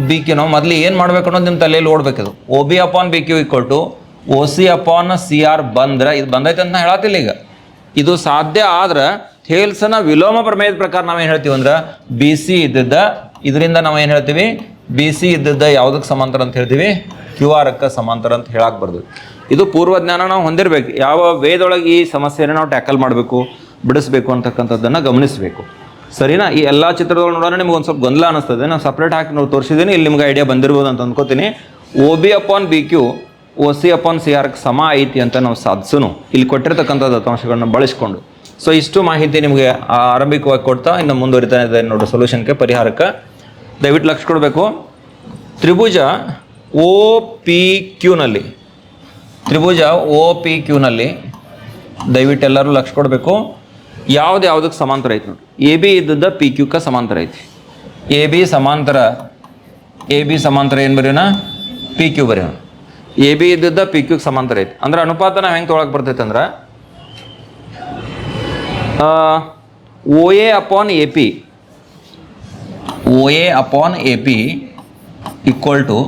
A: ಬಿ ಕ್ಯೂನೋ ಮೊದಲು ಏನು ಮಾಡಬೇಕು ಅನ್ನೋದು ನಿಮ್ಮ ತಲೆಯಲ್ಲಿ ಓಡಬೇಕಿದು O B upon B Q equal to O C upon C R ಬಂದ್ರೆ ಇದು ಬಂದೈತೆ ಅಂತ ಹೇಳತ್ತಿಲ್ಲ ಈಗ. ಇದು ಸಾಧ್ಯ ಆದ್ರೆ ಥೇಲ್ಸನ ವಿಲೋಮ ಪ್ರಮೇಯದ ಪ್ರಕಾರ ನಾವೇನು ಹೇಳ್ತೀವಿ ಅಂದ್ರೆ ಬಿ ಸಿ ಇದ್ದಿದ್ದ ಇದರಿಂದ ನಾವು ಏನು ಹೇಳ್ತೀವಿ? ಬಿ ಸಿ ಇದ್ದಿದ್ದ ಯಾವುದಕ್ಕೆ ಸಮಾಂತರ ಅಂತ ಹೇಳ್ತೀವಿ? ಕ್ಯೂ ಆರ್ಕ್ಕೆ ಸಮಾಂತರ ಅಂತ ಹೇಳಕ್ ಬರ್ದು ಇದು ಪೂರ್ವಜ್ಞಾನ ನಾವು ಹೊಂದಿರಬೇಕು. ಯಾವ ವೇದೊಳಗೆ ಈ ಸಮಸ್ಯೆಯನ್ನು ನಾವು ಟ್ಯಾಕಲ್ ಮಾಡಬೇಕು, ಬಿಡಿಸ್ಬೇಕು ಅಂತಕ್ಕಂಥದ್ದನ್ನು ಗಮನಿಸಬೇಕು. ಸರಿನಾ? ಈ ಎಲ್ಲ ಚಿತ್ರಗಳು ನೋಡೋಣ, ನಿಮ್ಗೆ ಒಂದು ಸ್ವಲ್ಪ ಗೊಂದಲ ಅನಿಸ್ತದೆ. ನಾನು ಸಪ್ರೇಟ್ ಹಾಕಿ ನಾವು ತೋರಿಸಿದ್ದೀನಿ ಇಲ್ಲಿ ನಿಮ್ಗೆ ಐಡಿಯಾ ಬಂದಿರ್ಬೋದು ಅಂತ ಅಂದ್ಕೋತೀನಿ O B upon B Q O C upon C ಆರ್ಗೆ ಸಮ ಐತಿ ಅಂತ ನಾವು ಸಾಧಿಸೋನು. ಇಲ್ಲಿ ಕೊಟ್ಟಿರ್ತಕ್ಕಂಥ ದತ್ತಾಂಶಗಳನ್ನ ಬಳಸ್ಕೊಂಡು. ಸೊ ಇಷ್ಟು ಮಾಹಿತಿ ನಿಮಗೆ ಆರಂಭಿಕವಾಗಿ ಕೊಡ್ತಾ, ಇನ್ನು ಮುಂದುವರಿತಾ ಇದೆ ನೋಡು ಸೊಲ್ಯೂಷನ್ಗೆ ಪರಿಹಾರಕ್ಕೆ. ದಯವಿಟ್ಟು ಲಕ್ಷ ಕೊಡಬೇಕು. ತ್ರಿಭುಜ ಓ ಪಿ ಕ್ಯೂನಲ್ಲಿ ತ್ರಿಭುಜ ಓ ಪಿ ಕ್ಯೂನಲ್ಲಿ ದಯವಿಟ್ಟು ಎಲ್ಲರೂ ಲಕ್ಷ ಕೊಡಬೇಕು. ಯಾವ್ದು ಯಾವುದಕ್ಕೆ ಸಮಾಂತರ ಐತಿ ನೋಡಿ. ಎ, ಬಿ ಇದ್ದದ ಪಿ ಕ್ಯೂಕ್ಕೆ ಸಮಾಂತರ ಐತಿ. ಎ, ಬಿ ಸಮಾಂತರ, ಎ, ಬಿ ಸಮಾಂತರ ಏನು ಬರೆಯೋಣ? ಪಿ, ಕ್ಯೂ ಬರೆಯೋಣ. ಎ, ಬಿ ಇದ್ದದ ಪಿ ಕ್ಯೂಗೆ ಸಮಾಂತರ ಐತಿ. ಅಂದ್ರೆ ಅನುಪಾತ ನಾವು ಹೆಂಗೆ ತೊಗೊಳಕ್ಕೆ ಬರ್ತೈತೆ ಅಂದ್ರೆ O, A upon A, P, O, A upon A, P equal to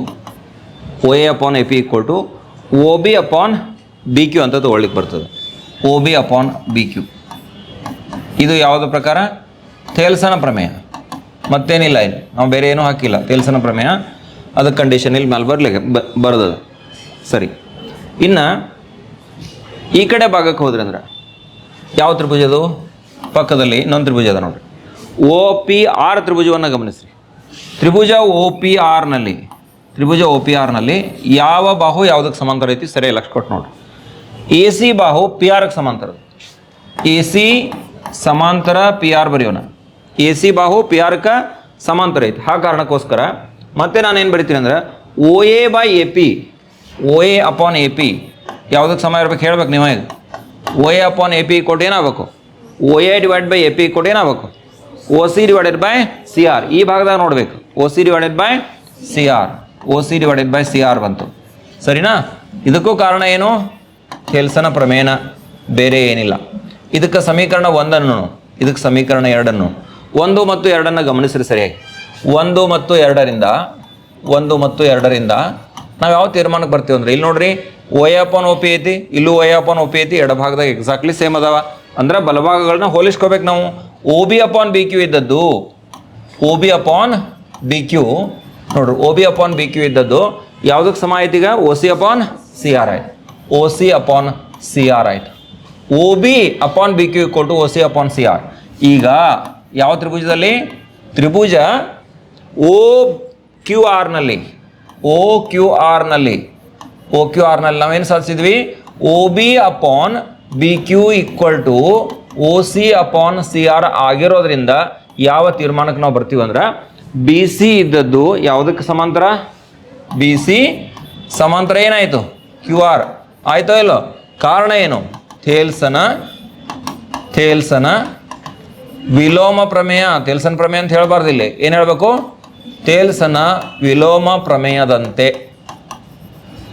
A: O, A upon A, P equal to O, B upon B, Q ಅಂತ ತೊಗೊಳ್ಳಿಕ್ಕೆ ಬರ್ತದೆ. O, B upon B, Q. ಇದು ಯಾವುದು ಪ್ರಕಾರ? ತೇಲ್ಸನ ಪ್ರಮೇಯ. ಮತ್ತೇನಿಲ್ಲ ಇಲ್ಲಿ. ನಾವು ಬೇರೆ ಏನೂ ಹಾಕಿಲ್ಲ. ತೇಲ್ಸನ ಪ್ರಮೇಯ. ಅದಕ್ಕೆ ಕಂಡೀಷನ್ ಇಲ್ಲಿ ಮೇಲೆ ಬರ್ಲಿಕ್ಕೆ ಬ, ಬರ್ದದ. ಸರಿ. ಇನ್ನು ಈ ಕಡೆ ಭಾಗಕ್ಕೆ ಹೋದ್ರಿ ಅಂದ್ರೆ ಯಾವ ತ್ರಿಭುಜದು ಪಕ್ಕದಲ್ಲಿ ಇನ್ನೊಂದು ತ್ರಿಭುಜ ಅದ ನೋಡ್ರಿ. ಓ ಪಿ ಆರ್ ತ್ರಿಭುಜವನ್ನು ಗಮನಿಸ್ರಿ. ತ್ರಿಭುಜ ಓ ಪಿ ಆರ್ನಲ್ಲಿ ತ್ರಿಭುಜ ಓ ಪಿ ಆರ್ನಲ್ಲಿ ಯಾವ ಬಾಹು ಯಾವುದಕ್ಕೆ ಸಮಾಂತರ ಐತಿ? ಸರಿಯಾಗಿ ಲಕ್ಷ ಕೊಟ್ಟು ನೋಡ್ರಿ. ಎ ಸಿ ಬಾಹು ಪಿ ಆರ್ಗೆ ಸಮಾಂತರ ಎ ಸಿ ಸಮಾಂತರ ಪಿ ಆರ್ ಬರೆಯೋಣ. ಎ ಸಿ ಬಾಹು ಪಿ ಕ ಸಮಾಂತರ ಐತೆ. ಆ ಕಾರಣಕ್ಕೋಸ್ಕರ. ಮತ್ತೆ ನಾನೇನು ಬರಿತೀನಿ ಅಂದ್ರೆ O A by A P O A upon A P ಯಾವುದಕ್ಕೆ ಸಮ ಇರ್ಬೇಕು ಹೇಳ್ಬೇಕು ನೀವೇ O A upon A P ಕೊಟ್ಟು ಏನಾಗಬೇಕು? O A divide by A P ಕೊಟ್ಟು ಏನಾಗಬೇಕು? O C divided by C R ಈ ಭಾಗದಾಗ ನೋಡಬೇಕು. O C divided by C R O C divided by C R ಬಂತು. ಸರಿನಾ? ಇದಕ್ಕೂ ಕಾರಣ ಏನು? ಕೆಲಸನ ಪ್ರಮೇಯನ ಬೇರೆ ಏನಿಲ್ಲ. ಇದಕ್ಕೆ ಸಮೀಕರಣ ಒಂದನ್ನು. ಇದಕ್ಕೆ ಸಮೀಕರಣ ಎರಡನ್ನು. ಒಂದು ಮತ್ತು ಎರಡನ್ನು ಗಮನಿಸ್ರಿ ಸರಿಯಾಗಿ. ಒಂದು ಮತ್ತು ಎರಡರಿಂದ, ಒಂದು ಮತ್ತು ಎರಡರಿಂದ, ನಾವು ಯಾವ ತೀರ್ಮಾನಕ್ಕೆ ಬರ್ತೀವಿ ಅಂದ್ರೆ, ಇಲ್ಲಿ ನೋಡ್ರಿ ಒಯ್ಯಪ್ಪನ ಒಪಿ ಒ ಐತಿ, ಇಲ್ಲೂ ಓ ಒಪಿ ಒ ಐತಿ, ಎಡಭಾಗದಾಗ ಎಕ್ಸಾಕ್ಟ್ಲಿ ಸೇಮ್ ಅದಾವ. ಅಂದ್ರೆ ಬಲಭಾಗಗಳನ್ನ ಹೋಲಿಸ್ಕೋಬೇಕು ನಾವು. O B upon B Q ಇದ್ದದ್ದು O B upon B Q ನೋಡ್ರಿ O B upon B Q ಇದ್ದದ್ದು, ಯಾವುದಕ್ಕೆ ಸಮ ಆಯ್ತು ಈಗ? O C upon C R I. O C upon C R ಆಯ್ತು O B upon B Q ಕೊಟ್ಟು O C upon C R ಈಗ ಯಾವ ತ್ರಿಭುಜದಲ್ಲಿ? ತ್ರಿಭುಜ ಓ ಕ್ಯೂ ಆರ್ನಲ್ಲಿ ಓ ಕ್ಯೂ ಆರ್ನಲ್ಲಿ ಓ ಕ್ಯೂ ಆರ್ನಲ್ಲಿ ನಾವೇನು ಸಾಧಿಸಿದ್ವಿ? O B upon B Q equal to O C upon C R ಆಗಿರೋದ್ರಿಂದ ಯಾವ ತೀರ್ಮಾನಕ್ಕೆ ನಾವು ಬರ್ತೀವಿ ಅಂದ್ರೆ ಬಿ ಸಿ ಇದ್ದದ್ದು ಯಾವುದಕ್ಕೆ ಸಮಾಂತರ? ಬಿ ಸಿ ಸಮಾಂತರ ಏನಾಯಿತು? ಕ್ಯೂ ಆರ್ ಆಯಿತೋ ಇಲ್ಲೋ? ಕಾರಣ ಏನು? ಥೇಲ್ಸನ ಥೇಲ್ಸನ ವಿಲೋಮ ಪ್ರಮೇಯ ತೇಲ್ಸನ ಪ್ರಮೇಯ ಅಂತ ಹೇಳಬಾರ್ದು ಇಲ್ಲಿ. ಏನು ಹೇಳಬೇಕು? ತೇಲ್ಸನ ವಿಲೋಮ ಪ್ರಮೇಯದಂತೆ.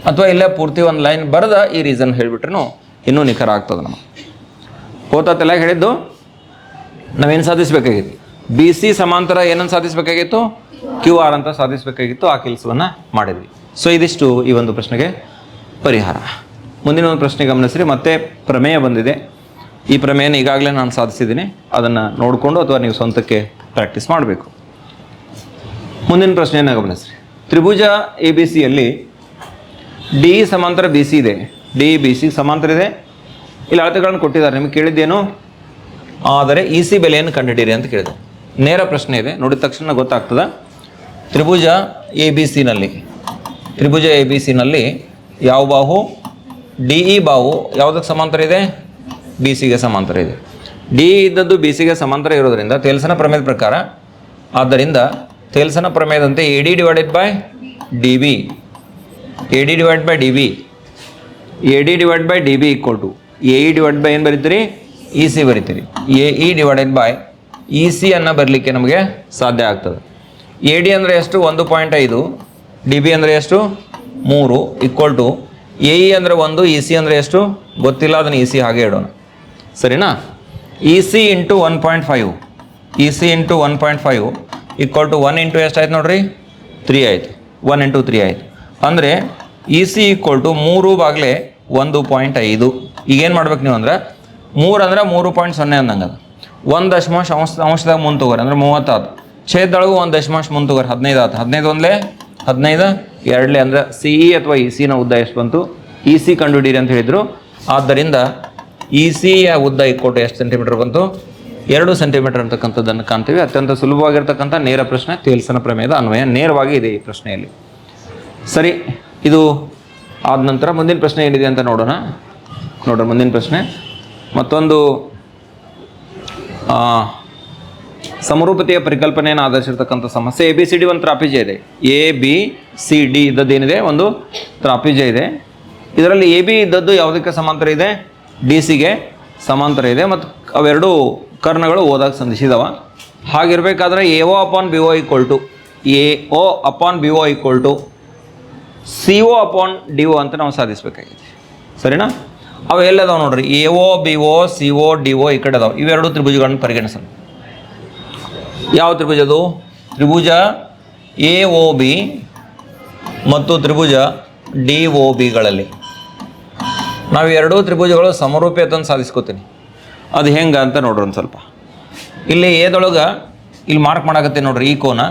A: ಅಥವಾ ಇಲ್ಲೇ ಪೂರ್ತಿ ಒಂದು ಲೈನ್ ಬರೆದ ಈ ರೀಸನ್ ಹೇಳಿಬಿಟ್ರೂ ಇನ್ನೂ ನಿಖರ ಆಗ್ತದೆ ನಮಗೆ. ಹೋತ ಹೇಳಿದ್ದು ನಾವೇನು ಸಾಧಿಸಬೇಕಾಗಿತ್ತು? ಬಿ ಸಿ ಸಮಾಂತರ ಏನನ್ನು ಸಾಧಿಸಬೇಕಾಗಿತ್ತು? ಕ್ಯೂ ಆರ್ ಅಂತ ಸಾಧಿಸಬೇಕಾಗಿತ್ತು, ಆ ಕೆಲಸವನ್ನು ಮಾಡಿದ್ವಿ. ಸೊ ಇದಿಷ್ಟು ಈ ಒಂದು ಪ್ರಶ್ನೆಗೆ ಪರಿಹಾರ. ಮುಂದಿನ ಒಂದು ಪ್ರಶ್ನೆ ಗಮನಿಸಿರಿ, ಮತ್ತೆ ಪ್ರಮೇಯ ಬಂದಿದೆ. ಈ ಪ್ರಮೇಯನ ಈಗಾಗಲೇ ನಾನು ಸಾಧಿಸಿದ್ದೀನಿ. ಅದನ್ನು ನೋಡಿಕೊಂಡು ಅಥವಾ ನೀವು ಸ್ವಂತಕ್ಕೆ ಪ್ರಾಕ್ಟೀಸ್ ಮಾಡಬೇಕು. ಮುಂದಿನ ಪ್ರಶ್ನೆಯನ್ನು ಗಮನಿಸ್ರಿ. ತ್ರಿಭುಜ ಎ ಬಿ ಸಿಯಲ್ಲಿ ಡಿ ಸಮಾಂತರ ಬಿ ಸಿ ಇದೆ. ಡಿ ಬಿ ಸಿ ಸಮಾಂತರ ಇದೆ. ಇಲ್ಲಿ ಅಳತೆಗಳನ್ನು ಕೊಟ್ಟಿದ್ದಾರೆ. ನಿಮಗೆ ಕೇಳಿದ್ದೇನು? ಆದರೆ ಇ ಸಿ ಬೆಲೆಯನ್ನು ಕಂಡುಹಿಡಿಯಿರಿ ಅಂತ ಕೇಳಿದೆ. ನೇರ ಪ್ರಶ್ನೆ ಇದೆ. ನೋಡಿದ ತಕ್ಷಣ ಗೊತ್ತಾಗ್ತದೆ. ತ್ರಿಭುಜ ಎ ಬಿ ಸಿನಲ್ಲಿ ತ್ರಿಭುಜ ಎ ಬಿ ಸಿನಲ್ಲಿ ಯಾವ ಬಾಹು ಡಿ ಇ ಬಾವು ಯಾವುದಕ್ಕೆ ಸಮಾಂತರ ಇದೆ? ಬಿ ಸಿಗೆ ಸಮಾಂತರ ಇದೆ. ಡಿ ಇದ್ದದ್ದು ಬಿ ಸಿಗೆ ಸಮಾಂತರ ಇರೋದ್ರಿಂದ ತೇಲ್ಸನ ಪ್ರಮೇಯದ ಪ್ರಕಾರ, ಆದ್ದರಿಂದ ತೇಲ್ಸನ ಪ್ರಮೇಯದಂತೆ A D divided by D B A D divide by D B A D divide by D B equal to A E divide by ಏನು ಬರೀತೀರಿ? E C ಬರೀತೀರಿ. A E divided by E C ಅನ್ನು ಬರಲಿಕ್ಕೆ ನಮಗೆ ಸಾಧ್ಯ ಆಗ್ತದೆ. A D ಅಂದರೆ ಎಷ್ಟು? ಒಂದು ಪಾಯಿಂಟ್ ಐದು. ಡಿ ಬಿ ಅಂದರೆ ಎಷ್ಟು? ಮೂರು. ಈಕ್ವಲ್ ಟು ಎ ಇ ಅಂದರೆ ಒಂದು ಇ ಸಿ ಅಂದರೆ ಎಷ್ಟು? ಗೊತ್ತಿಲ್ಲ ಅದನ್ನು ಇ ಸಿ ಹಾಗೆ ಇಡೋಣ ಸರಿನಾ? E C into one point five. E C into one point five equal to one into ಎಷ್ಟು ಆಯ್ತು ನೋಡ್ರಿ? ತ್ರೀ ಆಯ್ತು. ಒನ್ ಇಂಟು ತ್ರೀ ಆಯ್ತು. ಅಂದರೆ ಇ ಸಿ ಈಕ್ವಲ್ ಟು ಮೂರು ಬಾಗ್ಲೆ ಒಂದು ಪಾಯಿಂಟ್ ಐದು. ಈಗೇನು ಮಾಡ್ಬೇಕು ನೀವು ಅಂದ್ರೆ ಮೂರು ಅಂದರೆ ಮೂರು ಪಾಯಿಂಟ್ ಸೊನ್ನೆ ಅಂದಂಗೆ ಅದು. ಒಂದು ದಶಮಾಂಶ ಅಂಶ ಅಂಶದಾಗ ಮುಂದೆ ತಗೋರಿ ಅಂದ್ರೆ ಮೂವತ್ತಾತು ಛೇದೊಳಗೂ ಒಂದು ದಶಮಾಂಶ ಮುಂದೆ ತಗೋರಿ ಹದಿನೈದು ಆತು. ಹದಿನೈದು ಒಂದಲೇ? ಹದಿನೈದು? ಎರಡಲೇ ಅಂದ್ರೆ ಸಿ ಇ ಅಥವಾ ಇ ಸಿನ ಉದ್ದ ಎಷ್ಟು ಬಂತು? ಇ ಸಿ ಕಂಡುಹಿಡಿಯಿರಿ ಅಂತ ಹೇಳಿದರು. ಆದ್ದರಿಂದ ಇ ಸಿಯ ಉದ್ದ ಇಕ್ಕೊಟ್ಟು ಎಷ್ಟು ಸೆಂಟಿಮೀಟರ್ ಬಂತು? ಎರಡು ಸೆಂಟಿಮೀಟರ್ ಅಂತಕ್ಕಂಥದ್ದನ್ನು ಕಾಣ್ತೀವಿ. ಅತ್ಯಂತ ಸುಲಭವಾಗಿರ್ತಕ್ಕಂಥ ನೇರ ಪ್ರಶ್ನೆ, ತೇಲ್ಸನ ಪ್ರಮೇಯದ ಅನ್ವಯ ನೇರವಾಗಿ ಇದೆ ಈ ಪ್ರಶ್ನೆಯಲ್ಲಿ. ಸರಿ, ಇದು ಆದ ನಂತರ ಮುಂದಿನ ಪ್ರಶ್ನೆ ಏನಿದೆ ಅಂತ ನೋಡೋಣ. ನೋಡೋಣ, ಮುಂದಿನ ಪ್ರಶ್ನೆ. ಮತ್ತೊಂದು ಸಮರೂಪತೆಯ ಪರಿಕಲ್ಪನೆಯನ್ನು ಆಧರಿಸಿರ್ತಕ್ಕಂಥ ಸಮಸ್ಯೆ ಎ ಬಿ ಸಿ ಡಿ ಒಂದು ತ್ರಾಪಿಜ್ಯ ಇದೆ. ಎ ಬಿ ಸಿ ಡಿ ಇದ್ದದ್ದೇನಿದೆ? ಒಂದು ತ್ರಾಪಿಜ್ಯ ಇದೆ. ಇದರಲ್ಲಿ ಎ ಬಿ ಇದ್ದದ್ದು ಯಾವುದಕ್ಕೆ ಸಮಾಂತರ ಇದೆ? ಡಿ ಸಿಗೆ ಸಮಾಂತರ ಇದೆ ಮತ್ತು ಅವೆರಡು ಕರ್ಣಗಳು ಓದಾಗ ಸಂಧಿಸಿದವ. ಹಾಗಿರಬೇಕಾದ್ರೆ A O upon B O equal to A O upon B O equal to C O upon D O ಅಂತ ನಾವು ಸಾಧಿಸಬೇಕಾಗಿದೆ. ಸರಿನಾ? ಅವು ಎಲ್ಲದಾವೆ ನೋಡ್ರಿ? A O B O C O D O ಈ ಕಡೆ ಅದಾವೆ. ಇವೆರಡು ತ್ರಿಭುಜಗಳನ್ನು ಪರಿಗಣಿಸೋಣ. ಯಾವ ತ್ರಿಭುಜ ಅದು? ತ್ರಿಭುಜ ಎ ಒ ಬಿ ಮತ್ತು ತ್ರಿಭುಜ ಡಿ ಒ ಬಿಗಳಲ್ಲಿ ನಾವು ಎರಡೂ ತ್ರಿಭುಜಗಳು ಸಮರೂಪತೆಯನ್ನು ಸಾಧಿಸ್ಕೋತೀನಿ. ಅದು ಹೆಂಗೆ ಅಂತ ನೋಡ್ರಿ ಒಂದು ಸ್ವಲ್ಪ. ಇಲ್ಲಿ ಏದೊಳಗೆ ಇಲ್ಲಿ ಮಾರ್ಕ್ ಮಾಡಾಕತ್ತೀನಿ ನೋಡ್ರಿ ಈ ಕೋನ.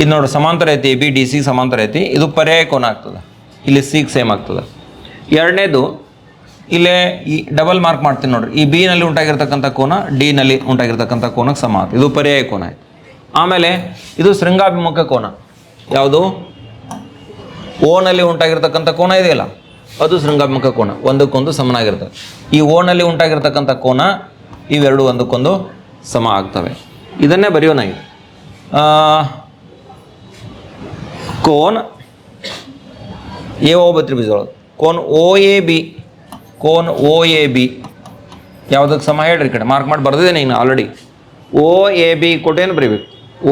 A: ಇದು ನೋಡ್ರಿ ಸಮಾಂತರ ಐತಿ ಬಿ ಡಿ ಸಿ ಸಮಾಂತರ ಐತಿ. ಇದು ಪರ್ಯಾಯ ಕೋನ ಆಗ್ತದೆ. ಇಲ್ಲಿ ಸಿಗೆ ಸೇಮ್ ಆಗ್ತದೆ. ಎರಡನೇದು ಇಲ್ಲೇ ಈ ಡಬಲ್ ಮಾರ್ಕ್ ಮಾಡ್ತೀನಿ ನೋಡ್ರಿ. ಈ ಬಿ ನಲ್ಲಿ ಉಂಟಾಗಿರ್ತಕ್ಕಂಥ ಕೋನ ಡಿ ನಲ್ಲಿ ಉಂಟಾಗಿರ್ತಕ್ಕಂಥ ಕೋನಕ್ಕೆ ಸಮ ಆಯ್ತು ಇದು ಪರ್ಯಾಯ ಕೋನ ಆಯ್ತು. ಆಮೇಲೆ ಇದು ಶೃಂಗಾಭಿಮುಖ ಕೋನ. ಯಾವುದು? ಓನಲ್ಲಿ ಉಂಟಾಗಿರ್ತಕ್ಕಂಥ ಕೋನ ಇದೆಯಲ್ಲ? ಅದು ಶೃಂಗಾಭಿಮುಖ ಕೋನ. ಒಂದಕ್ಕೊಂದು ಸಮನಾಗಿರ್ತದೆ. ಈ ಓನಲ್ಲಿ ಉಂಟಾಗಿರ್ತಕ್ಕಂಥ ಕೋನ ಇವೆರಡು ಒಂದಕ್ಕೊಂದು ಸಮ ಆಗ್ತವೆ. ಇದನ್ನೇ ಬರೆಯೋಣ ಆ, ಕೋನ್ ಎ ಓ ಬತ್ರಿ ಬಿಜೋಳ ಕೋನ್ ಓ ಎ ಬಿ ಕೋನ್ ಒ ಎ ಬಿ ಯಾವುದಕ್ಕೆ ಸಮ ಹೇಳ್ರಿ ಕಡೆ ಮಾರ್ಕ್ ಮಾಡಿ ಬರ್ದಿದ್ದೇನೆ ನೀನು ಆಲ್ರೆಡಿ ಓ ಎ ಬಿ ಕೊಟ್ಟೇನು ಬರಿಬೇಕು?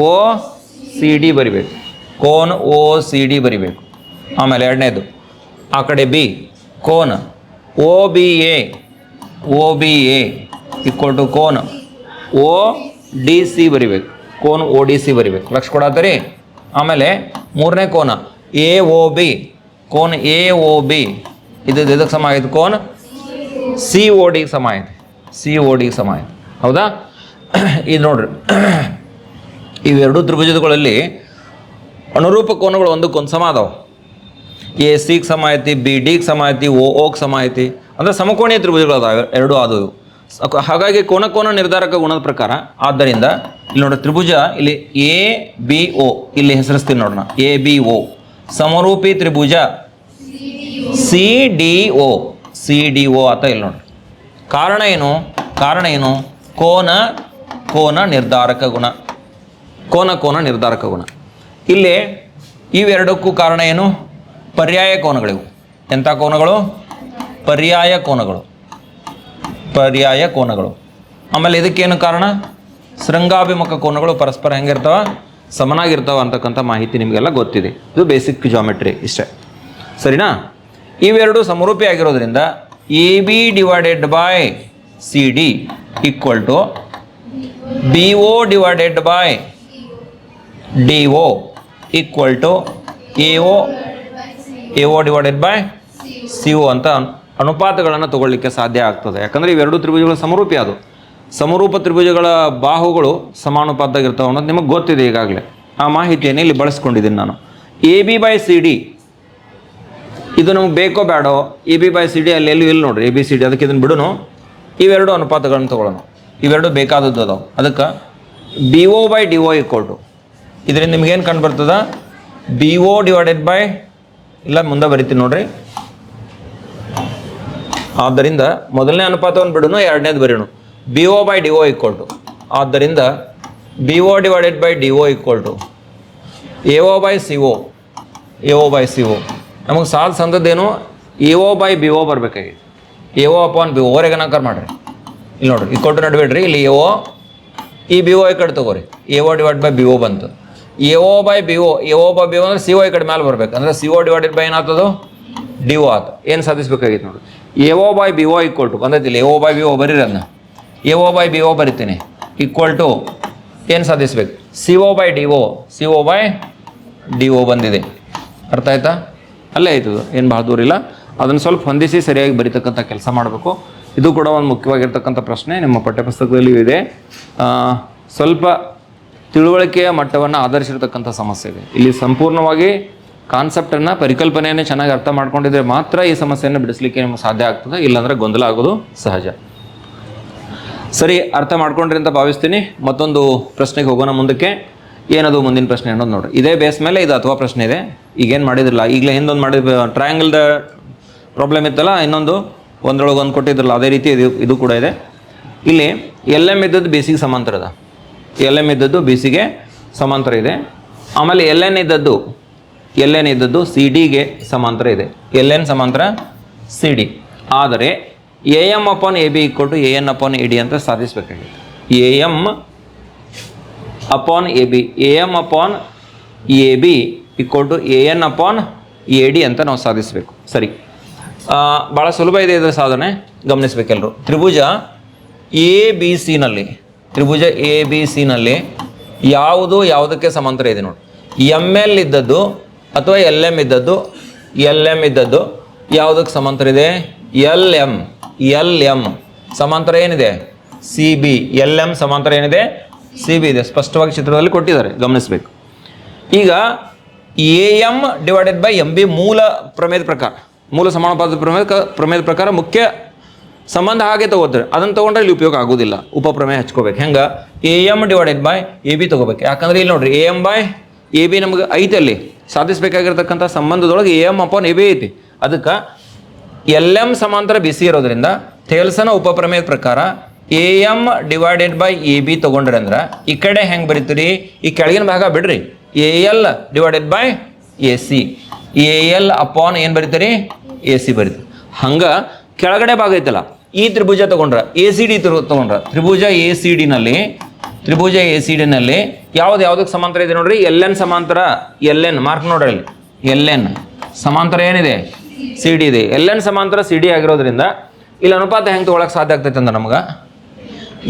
A: ಓ ಸಿ ಡಿ ಬರಿಬೇಕು. ಕೋನ್ ಓ ಸಿ ಡಿ ಬರಿಬೇಕು. ಆಮೇಲೆ ಎರಡನೇದು ಆ ಕಡೆ B cone O B A O B A equal to cone O D C ಬರಿಬೇಕು. ಕೋನ್ ಓ ಡಿ ಸಿ ಬರಿಬೇಕು. ಲಕ್ಷ ಕೊಡತ್ತರಿ ಆಮೇಲೆ ಮೂರನೇ ಕೋನ ಎ ಓ ಬಿ. ಕೋನ್ ಎ ಓ ಬಿ. ಇದು ಇದಕ್ಕೆ ಸಮ ಆಗಿತ್ತು? ಕೋನ್ ಸಿ ಓ ಡಿಗೆ ಸಮ ಇದೆ ಸಿ ಓ ಡಿಗೆ ಸಮ ಇದೆ ಹೌದಾ? ಇದು ನೋಡ್ರಿ. ಇವೆರಡು ತ್ರಿಭುಜಗಳಲ್ಲಿ ಅನುರೂಪ ಕೋನಗಳು ಒಂದಕ್ಕೊಂದು ಸಮ ಅದಾವ ಎ ಸಿಗೆ ಸಮ ಐತಿ ಬಿ ಡಿಗೆ ಸಮ ಐತಿ ಓ ಓಗೆ ಸಮ ಐತಿ ಅಂದರೆ ಸಮಕೋಣೀಯ ತ್ರಿಭುಜಗಳು ಅದಾವೆ ಎರಡು ಆದವು ಹಾಗಾಗಿ ಕೋನ ಕೋನ ನಿರ್ಧಾರಕ ಗುಣದ ಪ್ರಕಾರ ಆದ್ದರಿಂದ ಇಲ್ಲಿ ನೋಡ್ರಿ ತ್ರಿಭುಜ, ಇಲ್ಲಿ ಎ ಬಿ ಓ ಇಲ್ಲಿ ಹೆಸರಿಸ್ತೀನಿ ನೋಡೋಣ ಎ ಬಿ ಒ ಸಮರೂಪಿ ತ್ರಿಭುಜ C D O C D O ಅಂತ ಇಲ್ಲಿ ನೋಡ್ರಿ. ಕಾರಣ ಏನು? ಕಾರಣ ಏನು? ಕೋನ ಕೋನ ನಿರ್ಧಾರಕ ಗುಣ. ಕೋನ ಕೋನ ನಿರ್ಧಾರಕ ಗುಣ. ಇಲ್ಲಿ ಇವೆರಡಕ್ಕೂ ಕಾರಣ ಏನು? ಪರ್ಯಾಯ ಕೋನಗಳಿವು. ಎಂಥ ಕೋನಗಳು? ಪರ್ಯಾಯ ಕೋನಗಳು. ಪರ್ಯಾಯ ಕೋನಗಳು. ಆಮೇಲೆ ಇದಕ್ಕೇನು ಕಾರಣ? ಶೃಂಗಾಭಿಮುಖ ಕೋನಗಳು ಪರಸ್ಪರ ಹೆಂಗಿರ್ತಾವ? ಸಮನಾಗಿರ್ತಾವ ಅಂತಕ್ಕಂಥ ಮಾಹಿತಿ ನಿಮಗೆಲ್ಲ ಗೊತ್ತಿದೆ. ಇದು ಬೇಸಿಕ್ ಜಾಮೆಟ್ರಿ ಇಷ್ಟೇ. ಸರಿನಾ? ಇವೆರಡು ಸಮರೂಪಿ ಆಗಿರೋದ್ರಿಂದ A B divided by C D equal to B O divided by D O equal to A O A O divided by C O ಅಂತ ಅನುಪಾತಗಳನ್ನು ತಗೊಳ್ಳಿಕ್ಕೆ ಸಾಧ್ಯ ಆಗ್ತದೆ. ಯಾಕಂದರೆ ಇವೆರಡು ತ್ರಿಭುಜಗಳು ಸಮರೂಪಿ ಅದು. ಸಮರೂಪ ತ್ರಿಭುಜಗಳ ಬಾಹುಗಳು ಸಮಾನುಪಾತದಾಗಿರ್ತಾವೆ ಅನ್ನೋದು ನಿಮಗೆ ಗೊತ್ತಿದೆ ಈಗಾಗಲೇ. ಆ ಮಾಹಿತಿಯನ್ನು ಇಲ್ಲಿ ಬಳಸ್ಕೊಂಡಿದ್ದೀನಿ ನಾನು. A B by C D ಇದು ನಮ್ಗೆ ಬೇಕೋ ಬೇಡೋ A B by C D ಅಲ್ಲಿ ಎಲ್ಲೂ ಇಲ್ಲ ನೋಡ್ರಿ ಎ ಬಿ ಸಿ ಡಿ ಅದಕ್ಕೆ ಇದನ್ನು ಬಿಡೋಣ ಇವೆರಡು ಅನುಪಾತಗಳನ್ನು ತಗೊಳ್ಳೋಣ ಇವೆರಡು ಬೇಕಾದದ್ದು ಅದಾವೆ. ಅದಕ್ಕೆ B O by D O equal to ಇದರಿಂದ ನಿಮ್ಗೇನು ಕಂಡು ಬರ್ತದ? ಬಿ ಒ ಡಿವೈಡೆಡ್ ಬೈ ಇಲ್ಲ ಮುಂದೆ ಬರಿತೀನಿ ನೋಡ್ರಿ. ಆದ್ದರಿಂದ ಮೊದಲನೇ ಅನುಪಾತವನ್ನು ಬಿಡೋಣ ಎರಡನೇದು ಬರೀಣು B O by D O equal to ಆದ್ದರಿಂದ B O divided by D O equal to A O by C O A O by C O ನಮಗೆ ಸಾಲ ಸಂದದ್ದೇನು? A O by B O ಬರಬೇಕಾಗಿತ್ತು ಎ ಓ ಅಪಾನ್ ಬಿ ಓರೆಗೆ ಮಾಡ್ರಿ. ಇಲ್ಲಿ ನೋಡ್ರಿ, ಈ ಕೊಟ್ಟು ನಡ್ಬೇಡ್ರಿ, ಇಲ್ಲಿ ಎ ಓ ಈ ಬಿ ಓ ಈ ಕಡೆ ತಗೋರಿ. A O divide by B O ಬಂತು. A O by B O A O by B O ಅಂದ್ರೆ ಸಿ ಓ ಈ ಕಡೆ ಮೇಲೆ ಬರ್ಬೇಕು. ಅಂದ್ರೆ ಸಿ ಓ ಡಿವೈಡೆಡ್ ಬೈ ಏನಾಗ್ತದೋ? ಡಿ ಓ ಆತ. ಏನು ಸಾಧಿಸ್ಬೇಕಾಗಿತ್ತು ನೋಡಿ A O by B O equal to ಬಂದೈತಿಲ್ಲ A O by B O ಬರೀರಿ ಅದನ್ನ A O by B O ಬರಿತೀನಿ. ಈಕ್ವಲ್ ಟು ಏನು ಸಾಧಿಸ್ಬೇಕು? C O by D O C O by D O ಬಂದಿದೆ. ಅರ್ಥ ಆಯ್ತಾ? ಅಲ್ಲೇ ಆಯ್ತದು ಏನು ಭಾಳ ದೂರ ಇಲ್ಲ. ಅದನ್ನು ಸ್ವಲ್ಪ ಹೊಂದಿಸಿ ಸರಿಯಾಗಿ ಬರೀತಕ್ಕಂಥ ಕೆಲಸ ಮಾಡಬೇಕು. ಇದು ಕೂಡ ಒಂದು ಮುಖ್ಯವಾಗಿರ್ತಕ್ಕಂಥ ಪ್ರಶ್ನೆ, ನಿಮ್ಮ ಪಠ್ಯಪುಸ್ತಕದಲ್ಲಿಯೂ ಇದೆ. ಸ್ವಲ್ಪ ತಿಳುವಳಿಕೆಯ ಮಟ್ಟವನ್ನು ಆಧರಿಸಿರ್ತಕ್ಕಂಥ ಸಮಸ್ಯೆ ಇದೆ. ಇಲ್ಲಿ ಸಂಪೂರ್ಣವಾಗಿ ಕಾನ್ಸೆಪ್ಟನ್ನು ಪರಿಕಲ್ಪನೆಯನ್ನು ಚೆನ್ನಾಗಿ ಅರ್ಥ ಮಾಡ್ಕೊಂಡಿದ್ರೆ ಮಾತ್ರ ಈ ಸಮಸ್ಯೆಯನ್ನು ಬಿಡಿಸ್ಲಿಕ್ಕೆ ನಿಮಗೆ ಸಾಧ್ಯ ಆಗ್ತದೆ. ಇಲ್ಲಾಂದರೆ ಗೊಂದಲ ಆಗೋದು ಸಹಜ. ಸರಿ, ಅರ್ಥ ಮಾಡ್ಕೊಂಡ್ರಿ ಅಂತ ಭಾವಿಸ್ತೀನಿ. ಮತ್ತೊಂದು ಪ್ರಶ್ನೆಗೆ ಹೋಗೋಣ ಮುಂದಕ್ಕೆ. ಏನದು ಮುಂದಿನ ಪ್ರಶ್ನೆ ಅನ್ನೋದು ನೋಡ್ರಿ. ಇದೇ ಬೇಸ್ ಮೇಲೆ ಇದು ಅಥವಾ ಪ್ರಶ್ನೆ ಇದೆ. ಈಗೇನು ಮಾಡಿದ್ರಲ್ಲ? ಈಗಲೇ ಹಿಂದೊಂದು ಮಾಡಿದ ಟ್ರಯಾಂಗಲ್ದ ಪ್ರಾಬ್ಲಮ್ ಇತ್ತಲ್ಲ, ಇನ್ನೊಂದು ಒಂದರೊಳಗೆ ಒಂದು ಕೊಟ್ಟಿದ್ರಲ್ಲ, ಅದೇ ರೀತಿ ಇದು ಇದು ಕೂಡ ಇದೆ. ಇಲ್ಲಿ ಎಲ್ ಎಂ ಇದ್ದದ್ದು ಬಿ ಸಿಗೆ ಅದ ಎಲ್ ಎಂ ಇದ್ದದ್ದು ಬಿ ಸಿಗೆ ಸಮಾಂತರ ಇದೆ. ಆಮೇಲೆ ಎಲ್ ಎನ್ ಇದ್ದದ್ದು ಎಲ್ ಎನ್ ಇದ್ದದ್ದು ಸಿ ಡಿಗೆ ಸಮಾಂತರ ಇದೆ. ಎಲ್ ಎನ್ ಸಮಾಂತರ ಸಿ ಡಿ ಆದರೆ A M upon A B equal to A N upon A D ಅಂತ ಸಾಧಿಸಬೇಕಾಗಿತ್ತು A M upon A B A M upon A B equal to A N upon A D ಅಂತ ನಾವು ಸಾಧಿಸಬೇಕು. ಸರಿ. ಭಾಳ ಸುಲಭ ಇದೆ ಇದರ ಸಾಧನೆ. ಗಮನಿಸಬೇಕೆಲ್ಲರು ತ್ರಿಭುಜ ಎ ಬಿ ಸಿನಲ್ಲಿ ತ್ರಿಭುಜ ಎ ಬಿ ಸಿನಲ್ಲಿ ಯಾವುದು ಯಾವುದಕ್ಕೆ ಸಮಾಂತರ ಇದೆ ನೋಡಿ. ಎಂ ಎಲ್ ಇದ್ದದ್ದು ಅಥವಾ ಎಲ್ ಎಂ ಇದ್ದದ್ದು ಎಲ್ ಎಂ ಇದ್ದದ್ದು ಯಾವುದಕ್ಕೆ ಸಮಾಂತರ ಇದೆ? ಎಲ್ ಎಂ ಎಲ್ ಎಂ ಸಮಾಂತರ ಏನಿದೆ? ಸಿ ಬಿ ಎಲ್ ಎಂ ಸಮಾಂತರ ಏನಿದೆ? ಸಿ ಬಿ ಇದೆ, ಸ್ಪಷ್ಟವಾಗಿ ಚಿತ್ರದಲ್ಲಿ ಕೊಟ್ಟಿದ್ದಾರೆ, ಗಮನಿಸಬೇಕು. ಈಗ A M divided by M B ಮೂಲ ಪ್ರಮೇಯದ ಪ್ರಕಾರ, ಮೂಲ ಸಮಾನುಪಾತದ ಪ್ರಮೇಯ ಪ್ರಮೇಯದ ಪ್ರಕಾರ ಮುಖ್ಯ ಸಂಬಂಧ ಹಾಗೆ ತಗೋತಾರೆ. ಅದನ್ನು ತೊಗೊಂಡ್ರೆ ಇಲ್ಲಿ ಉಪಯೋಗ ಆಗೋದಿಲ್ಲ ಉಪಪ್ರಮೇಯ ಹಚ್ಕೋಬೇಕು. ಹೆಂಗೆ? A M divided by A B ತಗೋಬೇಕು. ಯಾಕಂದ್ರೆ ಇಲ್ಲಿ ನೋಡ್ರಿ A M by A B ನಮ್ಗೆ ಐತೆ ಅಲ್ಲಿ ಸಾಧಿಸಬೇಕಾಗಿರ್ತಕ್ಕಂಥ ಸಂಬಂಧದೊಳಗೆ A M upon A B ಐತಿ. ಅದಕ್ಕೆ ಎಲ್ ಎಂ ಸಮಾಂತರ ಬಿಸಿ ಇರೋದ್ರಿಂದ ಥೇಲ್ಸನ ಉಪಪ್ರಮೇಯದ ಪ್ರಕಾರ A M divided by A B ತೊಗೊಂಡ್ರಿ ಅಂದ್ರೆ ಈ ಕಡೆ ಹೆಂಗೆ ಬರೀತೀರಿ? ಈ ಕೆಳಗಿನ ಭಾಗ ಬಿಡ್ರಿ. A L divided by A C. A L upon ಏನು ಬರೀತೀರಿ? A C ಬರೀತೀರಿ. ಹಂಗೆ ಕೆಳಗಡೆ ಭಾಗ ಐತಲ್ಲ, ಈ ತ್ರಿಭುಜ ತಗೊಂಡ್ರ, ಎ ಸಿ ಡಿ ತಗೊಂಡ್ರ, ತ್ರಿಭುಜ ಎ ಸಿ ಡಿನಲ್ಲಿ ತ್ರಿಭುಜ ಎ ಸಿ ಡಿನಲ್ಲಿ ಯಾವ್ದು ಯಾವುದಕ್ಕೆ ಸಮಾಂತರ ಇದೆ ನೋಡ್ರಿ? ಎಲ್ ಎನ್ ಸಮಾಂತರ, ಎಲ್ ಎನ್ ಮಾರ್ಕ್ ನೋಡ್ರಿ ಅಲ್ಲಿ. ಎಲ್ ಎನ್ ಸಮಾಂತರ ಏನಿದೆ? ಸಿ ಡಿ ಇದೆ. ಎಲ್ ಎನ್ ಸಮಾಂತರ ಸಿ ಡಿ ಆಗಿರೋದ್ರಿಂದ, ಇಲ್ಲಿ ಅನುಪಾತ ಹೆಂಗೆ ತೊಗೊಳಕ್ಕೆ ಸಾಧ್ಯ ಆಗ್ತೈತೆ ಅಂದ್ರೆ ನಮ್ಗೆ?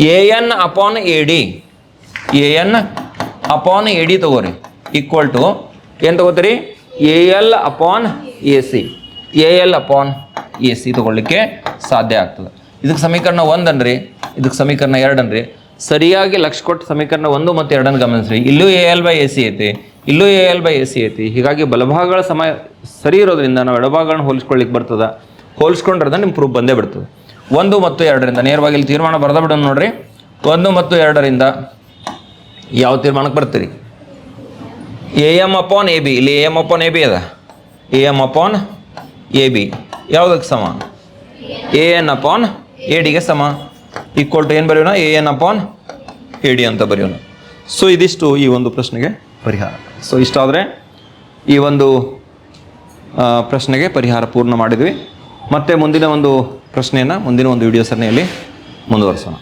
A: A N upon A D A N upon A D ತಗೋರಿ. ಈಕ್ವಲ್ ಟು ಏನು ತಗೋತೀರಿ? A L upon A C A L upon A C ತಗೊಳ್ಳಿಕ್ಕೆ ಸಾಧ್ಯ ಆಗ್ತದೆ. ಇದಕ್ಕೆ ಸಮೀಕರಣ ಒಂದನ್ರಿ. ಇದಕ್ಕೆ ಸಮೀಕರಣ ಎರಡನ್ರಿ. ಸರಿಯಾಗಿ ಲಕ್ಷ ಕೊಟ್ಟು ಸಮೀಕರಣ ಒಂದು ಮತ್ತು ಎರಡನ್ನು ಗಮನಿಸ್ರಿ. ಇಲ್ಲೂ A L by A C ಐತಿ. ಇಲ್ಲೂ A L by A C ಐತಿ. ಹೀಗಾಗಿ ಬಲಭಾಗಗಳ ಸಮಯ ಸರಿ ಇರೋದ್ರಿಂದ ನಾವು ಎಡಭಾಗಗಳನ್ನ ಹೋಲಿಸ್ಕೊಳ್ಳಿಕ್ಕೆ ಬರ್ತದೆ. ಹೋಲಿಸ್ಕೊಂಡ್ರದ ನಿಮ್ಮ ಪ್ರೂಫ್ ಬಂದೇ ಬಿಡ್ತದೆ. ಒಂದು ಮತ್ತು ಎರಡರಿಂದ. ನೇರವಾಗಿ ಇಲ್ಲಿ ತೀರ್ಮಾನ ಬರೆದ ಬಿಡೋಣ ನೋಡ್ರಿ. ಒಂದು ಮತ್ತು ಎರಡರಿಂದ ಯಾವ ತೀರ್ಮಾನಕ್ಕೆ ಬರ್ತೀರಿ? A M upon A B ಇಲ್ಲಿ A M upon A B ಅದ. A M upon A B ಯಾವುದಕ್ಕೆ ಸಮ? ಎ ಎನ್ ಅಪಾನ್ ಎ ಡಿಗೆ ಸಮ. ಈಕ್ವಲ್ ಟು ಏನು ಬರೆಯೋಣ? A N upon A D ಅಂತ ಬರೆಯೋಣ. ಸೊ ಇದಿಷ್ಟು ಈ ಒಂದು ಪ್ರಶ್ನೆಗೆ ಪರಿಹಾರ. ಸೊ ಇಷ್ಟಾದರೆ ಈ ಒಂದು ಪ್ರಶ್ನೆಗೆ ಪರಿಹಾರ ಪೂರ್ಣ ಮಾಡಿದ್ವಿ. ಮತ್ತೆ ಮುಂದಿನ ಒಂದು ಪ್ರಶ್ನೆಯನ್ನು ಮುಂದಿನ ಒಂದು ವಿಡಿಯೋ ಸರಣಿಯಲ್ಲಿ ಮುಂದುವರಿಸೋಣ.